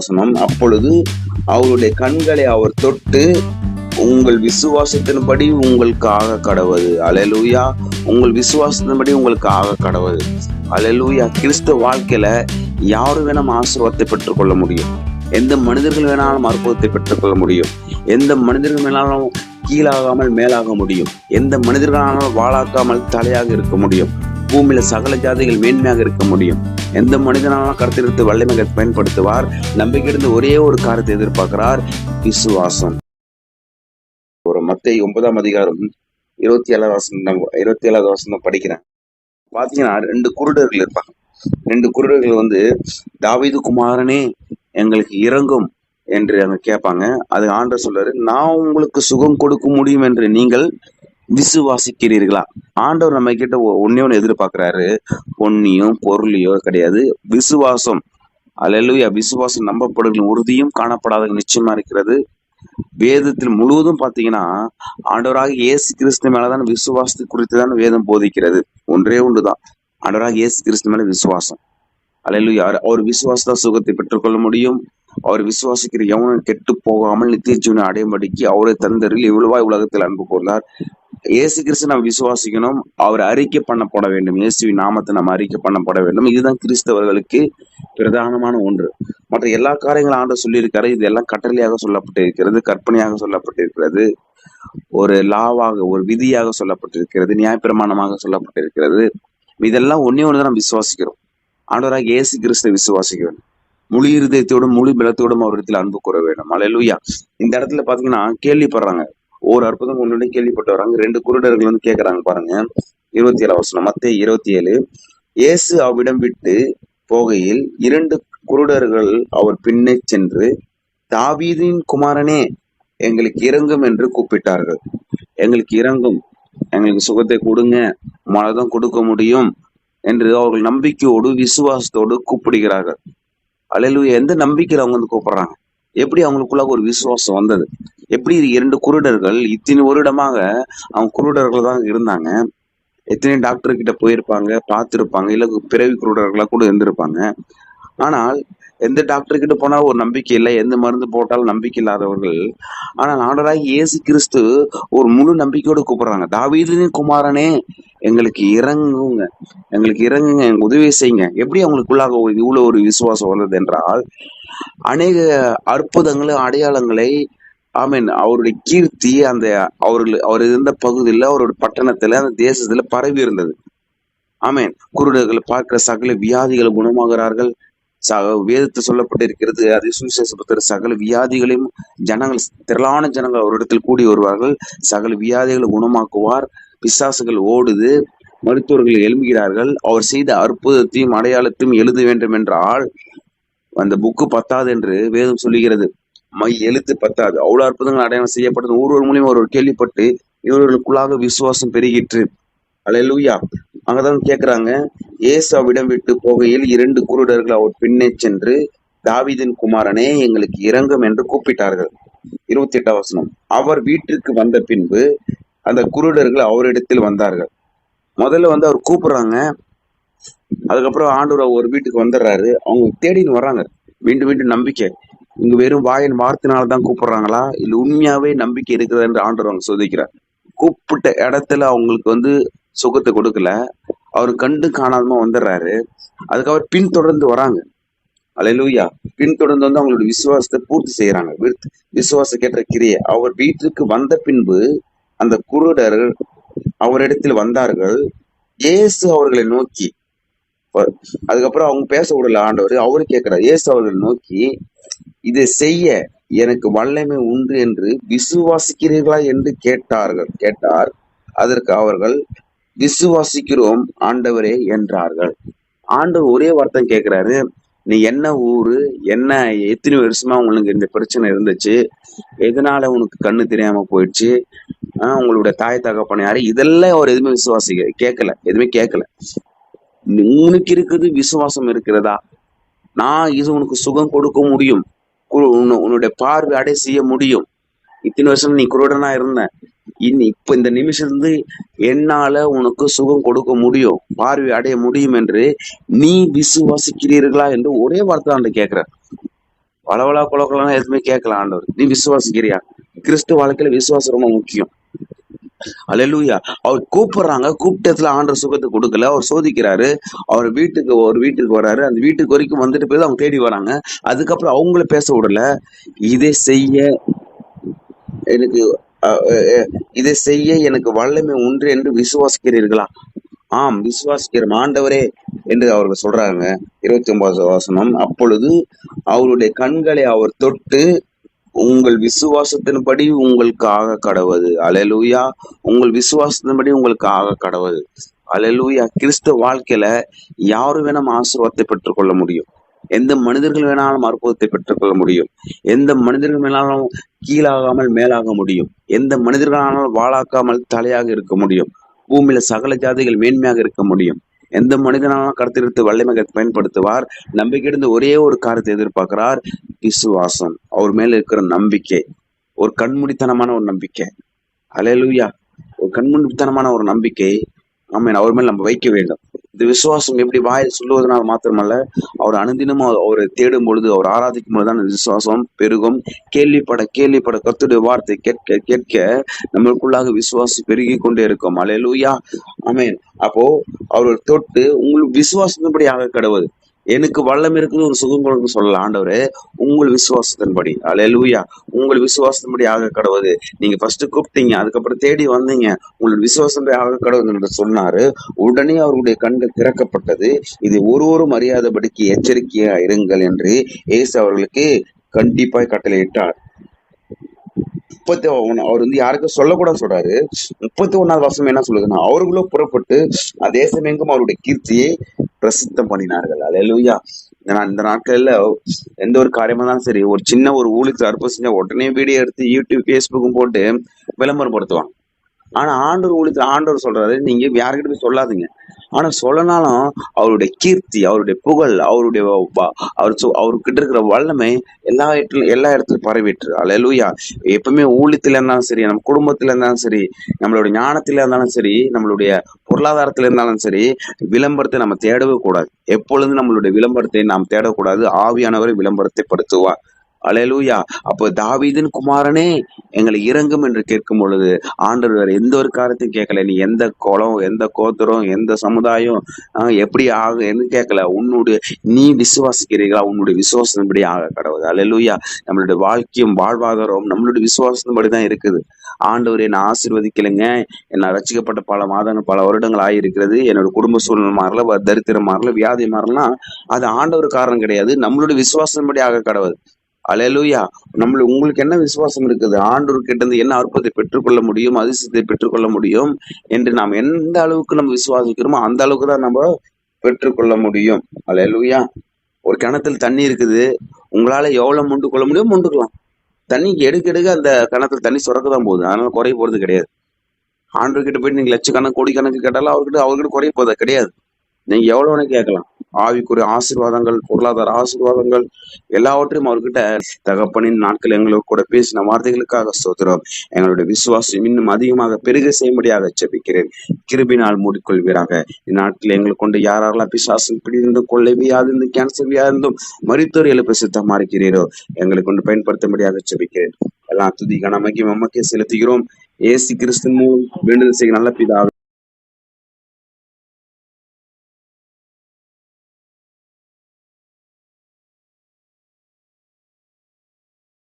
வசனம் அப்பொழுது அவருடைய கண்களை அவர் தொட்டு உங்கள் விசுவாசத்தின்படி உங்களுக்கு ஆக கடவுது. அலலூயா உங்கள் விசுவாசத்தின்படி உங்களுக்கு ஆக கடவுது. அலலூயா கிறிஸ்துவ வாழ்க்கையில யாரும் வேணும் ஆசீர்வாதத்தை பெற்றுக்கொள்ள முடியும். எந்த மனிதர்கள் வேணாலும் அற்புதத்தை பெற்றுக்கொள்ள முடியும். எந்த மனிதர்கள் வேணாலும் கீழாகாமல் மேலாக முடியும். எந்த மனிதர்களாலும் வாழாக்காமல் தலையாக இருக்க முடியும். பூமியில சகல ஜாதிகள் மேன்மையாக இருக்க முடியும். எந்த மனிதனாலும் கருத்திருத்து வல்லமையை பயன்படுத்துவார்? நம்பிக்கையிருந்து ஒரே ஒரு காரியத்தை எதிர்பார்க்கிறார் விசுவாசம். ஒரு மத்திய ஒன்பதாம் அதிகாரம் இருபத்தி ஏழாவது வசனம் இருபத்தி ஏழாவது வசனம் படிக்கிறேன். பாத்தீங்கன்னா ரெண்டு குருடர்கள் இருப்பாங்க. ரெண்டு குருடர்கள் வந்து தாவீது குமாரனே எங்களுக்கு இறங்கும் என்று அங்க கேட்பாங்க. அது ஆண்டர் சொல்றாரு நான் உங்களுக்கு சுகம் கொடுக்க முடியும் என்று நீங்கள் விசுவாசிக்கிறீர்களா? ஆண்டவர் நம்ம கிட்ட ஒ- ஒன்று எதிர்பார்க்கிறாரு. பொன்னியும் பொருளையோ கிடையாது. விசுவாசம். அல்லேலூயா விசுவாசம் நம்பப்படுகிற உறுதியும் காணப்படாத நிச்சயமா இருக்கிறது. வேதத்தில் முழுவதும் பாத்தீங்கன்னா ஆண்டவராக இயேசு கிறிஸ்து மேலதான் விசுவாசத்தை குறித்து தான் வேதம் போதிக்கிறது. ஒன்றே ஒன்றுதான். ஆண்டவராக இயேசு கிறிஸ்து மேல விசுவாசம். அல்லேலூயா அவர் அவர் விசுவாசத்தா சுகத்தை பெற்றுக்கொள்ள முடியும். அவர் விசுவாசிக்கிற எவனும் கெட்டு போகாமல் நித்திய ஜீவனை அடையும்படிக்கு அவரை தந்தரில் இவ்வளவாய் உலகத்தில் அன்பு கூர்ந்தார் இயேசு கிறிஸ்து நாம் விசுவாசிக்கணும். அவர் அறிக்கை பண்ணப்பட வேண்டும். இயேசுவின் நாமத்தை நம்ம அறிக்கை பண்ணப்பட வேண்டும். இதுதான் கிறிஸ்தவர்களுக்கு பிரதானமான ஒன்று. மற்ற எல்லா காரியங்களும் ஆண்டு சொல்லியிருக்காரு. இது எல்லாம் கட்டளையாக சொல்லப்பட்டிருக்கிறது கற்பனையாக சொல்லப்பட்டிருக்கிறது. ஒரு லாவாக ஒரு விதியாக சொல்லப்பட்டிருக்கிறது நியாயப்பிரமாணமாக சொல்லப்பட்டிருக்கிறது. இதெல்லாம் ஒன்னே ஒன்று நம்ம விசுவாசிக்கிறோம். ஆண்டவராக இயேசு கிறிஸ்துவை விசுவாசிக்கிறோம் முழு இருதயத்தோடும் முழு பலத்தோடும் அவரிடத்தில் அன்பு கூற வேண்டும். அலையலூயா இந்த இடத்துல பாத்தீங்கன்னா கேள்விப்படுறாங்க. ஒரு அற்புதம் ஒன்று கேள்விப்பட்டு வராங்க ரெண்டு குருடர்கள் வந்து கேட்குறாங்க பாருங்க. இருபத்தி ஏழு வருஷம் மத்திய இருபத்தி ஏழு இயேசு அவ்விடம் விட்டு போகையில் இரண்டு குருடர்கள் அவர் பின்னே சென்று தாவீதின் குமாரனே எங்களுக்கு இறங்கும் என்று கூப்பிட்டார்கள். எங்களுக்கு இறங்கும். எங்களுக்கு சுகத்தை கொடுங்க. மனதும் கொடுக்க முடியும் என்று அவர்கள் நம்பிக்கையோடு விசுவாசத்தோடு கூப்பிடுகிறார்கள். அல்லேலூயா எந்த நம்பிக்கையில அவங்க வந்து கூப்பிடுறாங்க? எப்படி அவங்களுக்குள்ள ஒரு விசுவாசம் வந்தது? எப்படி இரண்டு குருடர்கள் இத்தனை வருடமாக அவங்க குருடர்கள் தான் இருந்தாங்க. எத்தனை டாக்டர் கிட்ட போயிருப்பாங்க பார்த்திருப்பாங்க இல்ல பிறவி குருடர்களா கூட இருந்திருப்பாங்க. ஆனால் எந்த டாக்டர் கிட்ட போனாலும் ஒரு நம்பிக்கை இல்லை? எந்த மருந்து போட்டாலும் நம்பிக்கை இல்லாதவர்கள். ஆனால் ஆண்டராக இயேசு கிறிஸ்து ஒரு முழு நம்பிக்கையோடு கூப்பிடுறாங்க. தாவீதின் குமாரனே எங்களுக்கு இறங்குங்க. எங்களுக்கு இறங்குங்க எங்க உதவி செய்யுங்க. எப்படி அவங்களுக்குள்ளாக இவ்வளோ ஒரு விசுவாசம் வந்தது என்றால் அநேக அற்புதங்களும் அடையாளங்களை ஆமீன் அவருடைய கீர்த்தி அந்த அவர்கள் அவர் இருந்த பகுதியில் அவருடைய பட்டணத்துல அந்த தேசத்துல பரவி இருந்தது. ஆமீன். குருடர்கள் பார்க்கிற சகல வியாதிகளை குணமாகிறார்கள் ச- வேதத்தில் சொல்லப்பட்டிருக்கிறது அது பத்திர சகல வியாதிகளையும் ஜனங்கள் திரளான ஜனங்கள் அவரிடத்தில் கூடி வருவார்கள். சகல வியாதிகளை குணமாக்குவார். பிசாசுகள் ஓடுது. மருத்துவர்கள் எழும்புகிறார்கள். அவர் செய்த அற்புதத்தையும் அடையாளத்தையும் எழுத வேண்டும் என்றால் அந்த புக்கு பத்தாது என்று வேதம் சொல்லுகிறது. மை எழுத்து பத்தாது. அவ்வளவு அற்புதங்கள் அடையாளம் செய்யப்பட்டது. ஒருவர் மூலியம் ஒருவர் கேள்விப்பட்டு இவர்களுக்குள்ளாக விசுவாசம் பெருகிற்று. அலையலூயா. அங்கதான் கேக்குறாங்க. ஏசு அவ்விடம் விட்டு போகையில் இரண்டு குருடர்கள் அவர் பின்னே சென்று தாவிதின் குமாரனே எங்களுக்கு இறங்கும் என்று கூப்பிட்டார்கள். இருபத்தி எட்டாம் வசனம். அவர் வீட்டிற்கு வந்த பின்பு அந்த குருடர்கள் அவரிடத்தில் வந்தார்கள். முதல்ல வந்து அவர் கூப்பிடுறாங்க. அதுக்கப்புறம் ஆண்டவர் ஒரு வீட்டுக்கு வந்துடுறாரு. அவங்க தேடின்னு வர்றாங்க. மீண்டும் மீண்டும் நம்பிக்கை. இங்க வெறும் வாயின் வார்த்தையினால தான் கூப்பிடுறாங்களா? இல்ல உண்மையாவே நம்பிக்கை இருக்கிறதா என்று ஆண்டவர் அவங்க சோதிக்கிறார். கூப்பிட்ட இடத்துல அவங்களுக்கு வந்து சுகத்தை கொடுக்கல. அவர் கண்டு காணாம வந்துடுறாரு அதுக்கப்புறம் பின்தொடர்ந்து வராங்க. அலையலூயா. பின்தொடர்ந்து வந்து அவங்களோட விசுவாசத்தை பூர்த்தி செய்யறாங்க விசுவாச கேட்ட கிரியை. அவர் வீட்டிற்கு வந்த பின்பு அந்த குருடர் அவரிடத்தில் வந்தார்கள். இயேசு அவர்களை நோக்கி. அதுக்கப்புறம் அவங்க பேச விடல ஆண்டவர். அவரு கேட்கிறார் இயேசு அவர்களை நோக்கி இதை செய்ய எனக்கு வல்லமை உண்டு என்று விசுவாசிக்கிறீர்களா? என்று கேட்டார்கள். கேட்டார். அதற்கு அவர்கள் விசுவாசிக்கிறோம் ஆண்டவரே என்றார்கள். ஆண்டவர் ஒரே வார்த்தை கேட்கிறாரு நீ என்ன ஊரு என்ன எத்தனை வருஷமா உங்களுக்கு இந்த பிரச்சனை இருந்துச்சு? எதனால உனக்கு கண்ணு தெரியாம போயிடுச்சு? ஆஹ் உங்களுடைய தாய் தகப்பன யாரு? இதெல்லாம் அவர் எதுவுமே விசுவாசிக்க கேட்கல எதுவுமே கேட்கல. உனக்கு இருக்குது விசுவாசம் இருக்கிறதா? நான் இது உனக்கு சுகம் கொடுக்க முடியும். கு- உன்னுடைய பார்வை அடை செய்ய முடியும். இத்தனை வருஷம் நீ குருடனா இருந்த. இனி இப்ப இந்த நிமிஷம் இருந்து என்னால உனக்கு சுகம் கொடுக்க முடியும் பார்வை அடைய முடியும் என்று நீ விசுவாசிக்கிறீர்களா என்று ஒரே வார்த்தை அந்த கேட்கிறார். வளவளா குலகுலாம் எதுவுமே கேட்கல ஆண்டவர். நீ விசுவாசிக்கிறியா? கிறிஸ்து வாழ்க்கையில விசுவாசம் ரொம்ப முக்கியம். அலலூயா அவர் கூப்பிடுறாங்க. கூப்பிட்டத்துல ஆண்டர் சுகத்தை கொடுக்கல. அவர் சோதிக்கிறாரு. அவர் வீட்டுக்கு ஒரு வீட்டுக்கு வராரு. அந்த வீட்டுக்கு வரைக்கும் வந்துட்டு போய் அவங்க தேடி வராங்க. அதுக்கப்புறம் அவங்கள பேச விடல. இதை செய்ய எனக்கு இதை செய்ய எனக்கு வல்லமை உண்டு என்று விசுவாசிக்கிறீர்களா? ஆம் விசுவாசிக்கிறோம். ஆண்டவரே என்று அவர்கள் சொல்றாங்க. இருபத்தி ஒன்பது வாசனம். அப்பொழுது அவருடைய கண்களை அவர் தொட்டு உங்கள் விசுவாசத்தின்படி உங்களுக்கு ஆக கடவுது. அலலூயா உங்கள் விசுவாசத்தின்படி உங்களுக்கு ஆக கடவது. அலலூயா கிறிஸ்துவ வாழ்க்கையில யாரும் வேணாம் ஆசீர்வாதத்தை பெற்றுக்கொள்ள முடியும். எந்த மனிதர்கள் வேணாலும் அற்புதத்தை பெற்றுக்கொள்ள முடியும். எந்த மனிதர்கள் வேணாலும் கீழாகாமல் மேலாக முடியும். எந்த மனிதர்களானால் வாழாக்காமல் தலையாக இருக்க முடியும். பூமியில சகல ஜாதிகள் மேன்மையாக இருக்க முடியும். எந்த மனிதனாலும் கடத்திருத்து வல்லமை பயன்படுத்துவார். நம்பிக்கையிருந்து ஒரே ஒரு காரியத்தை எதிர்பார்க்கிறார். விசுவாசம். அவர் மேல இருக்கிற நம்பிக்கை. ஒரு கண்மூடித்தனமான ஒரு நம்பிக்கை. அலையலூயா. ஒரு கண்மூடித்தனமான ஒரு நம்பிக்கை. ஆமீன். அவர் மேல் நம்ம வைக்க வேண்டும். இந்த விசுவாசம் எப்படி வாயில் சொல்லுவதனால் மாத்திரமல்ல அவர் அனுதினமும் அவரை தேடும் பொழுது அவர் ஆராதிக்கும் பொழுதுதான் அந்த விசுவாசம் பெருகும். கேள்விப்பட கேள்விப்பட கத்துடைய வார்த்தை கேட்க கேட்க நம்மளுக்குள்ளாக விசுவாசம் பெருகி கொண்டே இருக்கும். அலையலூயா அமேன் அப்போ அவர் தொட்டு உங்களுக்கு விசுவாசத்தின்படி ஆக கடவுள். எனக்கு வல்லம் இருக்குது ஒரு சுகம் கொடுக்க சொல்லலாம் ஆண்டவரே. உங்கள் விசுவாசத்தின்படி. அலையலூயா உங்கள் விசுவாசத்தின்படி ஆக கடவுது நீங்க ஃபர்ஸ்ட் கூப்பிட்டீங்க அதுக்கப்புறம் தேடி வந்தீங்க. உங்கள் விசுவாசம் ஆக கடவுது என்று சொன்னாரு. உடனே அவருடைய கண்கள் திறக்கப்பட்டது. இது ஒருவரும் அறியாதபடிக்கு எச்சரிக்கையா இருங்கள் என்று இயேசு அவர்களுக்கு கண்டிப்பாய் கட்டளையிட்டார். முப்பத்தி ஒன்னு அவர் வந்து யாருக்கும் சொல்லக்கூடாது சொல்றாரு. முப்பத்தி ஒன்னாவது வருஷம் என்ன சொல்லுதுன்னா அவர்களும் புறப்பட்டு அதே சமயங்கும் அவருடைய கீர்த்தியை பிரசித்தம் பண்ணினார்கள். அலையலுயா இந்த இந்த நாட்கள்ல எந்த ஒரு காரியமா இருந்தாலும் சரி ஒரு சின்ன ஒரு ஊழிக்கு அற்புதம் செஞ்சா உடனே வீடியோ எடுத்து யூடியூப் ஃபேஸ்புக்கும் போட்டு விளம்பரப்படுத்துவாங்க. ஆனா ஆண்டவர் ஊழியத்துல ஆண்டவர் சொல்றாரு நீங்க யாருக்கிட்ட போய் சொல்லாதீங்க. ஆனா சொல்லனாலும் அவருடைய கீர்த்தி அவருடைய புகழ் அவருடைய அவர் சொ- அவர்கிட்ட இருக்கிற வல்லமை எல்லா இடத்துல எல்லா இடத்துலயும் பரவிட்டு அலையலூயா எப்பவுமே ஊழியத்துல இருந்தாலும் சரி நம்ம குடும்பத்துல இருந்தாலும் சரி நம்மளுடைய ஞானத்துல இருந்தாலும் சரி நம்மளுடைய பொருளாதாரத்துல இருந்தாலும் சரி விளம்பரத்தை நம்ம தேடவே கூடாது. எப்பொழுதும் நம்மளுடைய விளம்பரத்தை நாம் தேடக்கூடாது. ஆவியானவரை விளம்பரத்தை படுத்துவார். அலையலூயா. அப்போ தாவீதின் குமாரனே எங்களை இறங்கும் என்று கேட்கும் பொழுது ஆண்டவர் வேற எந்த ஒரு காரியத்தையும் கேட்கல. நீ எந்த குலம் எந்த கோத்திரம் எந்த சமுதாயம் எப்படி ஆகும் என்று கேட்கல. உன்னுடைய நீ விசுவாசிக்கிறீர்களா? உன்னுடைய விசுவாசத்தின்படி ஆக கடவுள். அலையலூயா. நம்மளுடைய வாழ்க்கையும் வாழ்வாதாரம் நம்மளுடைய விசுவாசத்தின்படி தான் இருக்குது. ஆண்டவர் என்னை ஆசீர்வதிக்கலைங்க. என்ன ரசிக்கப்பட்ட பல மாதங்கள் பல வருடங்கள் ஆகியிருக்கிறது. என்னோட குடும்ப சூழ்நிலை மாறல தரித்திரம் மாறல வியாதி மாறலாம் அது ஆண்டவர் காரணம் கிடையாது. நம்மளுடைய விசுவாசத்தின்படி ஆக கடவுள். அலையலூயா. நம்மள உங்களுக்கு என்ன விசுவாசம் இருக்குது? ஆண்டவர் கிட்ட இருந்து என்ன அற்புதத்தை பெற்றுக்கொள்ள முடியும் அதிசயத்தை பெற்றுக்கொள்ள முடியும் என்று நாம் எந்த அளவுக்கு நம்ம விசுவாசிக்கிறோமோ அந்த அளவுக்கு தான் நம்ம பெற்றுக்கொள்ள முடியும். அலையலூயா. ஒரு கிணத்துல தண்ணி இருக்குது. உங்களால எவ்வளவு முண்டு கொள்ள முடியும் முண்டுக்கலாம். தண்ணி எடுக்க எடுக்க அந்த கிணத்துல தண்ணி சுரக்க தான் போகுது. அதனால குறைய போறது கிடையாது. ஆண்டு கிட்ட போயிட்டு நீங்க லட்சக்கணக்கு கோடிக்கணக்கு கேட்டாலும் அவர்கிட்ட அவர்கிட்ட குறைய போதா கிடையாது. நீங்க எவ்வளவு கேட்கலாம். ஆவிக்குரிய ஆசீர்வாதங்கள் பொருளாதார ஆசீர்வாதங்கள் எல்லாவற்றையும் அவர்கிட்ட தகப்பனின் நாட்கள் எங்களோட கூட பேசின வார்த்தைகளுக்காக சோதரம் எங்களுடைய விசுவாசம் இன்னும் அதிகமாக பெருக செய்யும்படியாக ஜெபிக்கிறேன். கிருபினால் மூடிக்கொள்வீராக. இந்நாட்டில் எங்களை கொண்டு யாரெல்லாம் பிசாசம் பிடிந்து கொள்ளை வியாதிருந்து கேன்சர் வியாதிருந்தும் மருத்துவர் எழுப்ப சித்தமா இருக்கிறீரோ எங்களை கொண்டு பயன்படுத்தும்படியாக ஜெபிக்கிறேன். எல்லாம் துதி கனமகி மம்மக்கே செலுத்துகிறோம். ஏசி கிறிஸ்தன் மூலம் வேண்டுதல் செய்ய நல்ல பிதாவே.